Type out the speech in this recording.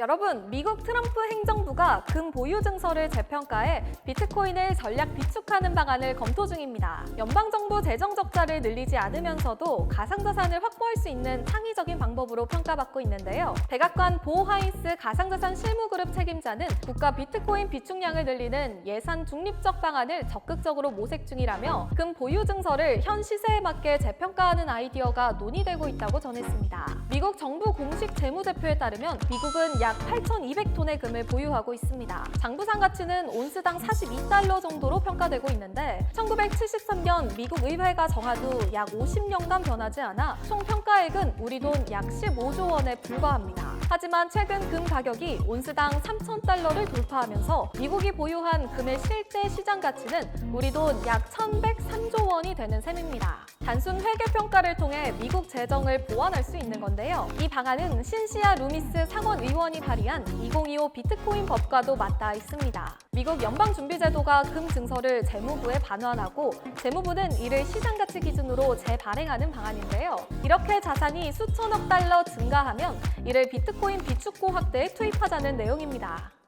여러분, 미국 트럼프 행정부가 금 보유 증서를 재평가해 비트코인을 전략 비축하는 방안을 검토 중입니다. 연방정부 재정 적자를 늘리지 않으면서도 가상자산을 확보할 수 있는 창의적인 방법으로 평가받고 있는데요. 백악관 보하이스 가상자산 실무그룹 책임자는 국가 비트코인 비축량을 늘리는 예산 중립적 방안을 적극적으로 모색 중이라며 금 보유 증서를 현 시세에 맞게 재평가하는 아이디어가 논의되고 있다고 전했습니다. 미국 정부 공식 재무제표에 따르면 미국은 약 8,200톤의 금을 보유하고 있습니다. 장부상 가치는 온스당 42달러 정도로 평가되고 있는데 1973년 미국 의회가 정한 후 약 50년간 변하지 않아 총 평가액은 우리 돈 약 15조 원에 불과합니다. 하지만 최근 금 가격이 온스당 3,000달러를 돌파하면서 미국이 보유한 금의 실제 시장 가치는 우리 돈 약 1,103조 원이 되는 셈입니다. 단순 회계 평가를 통해 미국 재정을 보완할 수 있는 건데요. 이 방안은 신시아 루미스 상원 의원이 발의한 2025 비트코인 법과도 맞닿아 있습니다. 미국 연방준비제도가 금 증서를 재무부에 반환하고 재무부는 이를 시장 가치 기준으로 재발행하는 방안인데요. 이렇게 자산이 수천억 달러 증가하면 이를 비트코인 비축고 확대에 투입하자는 내용입니다.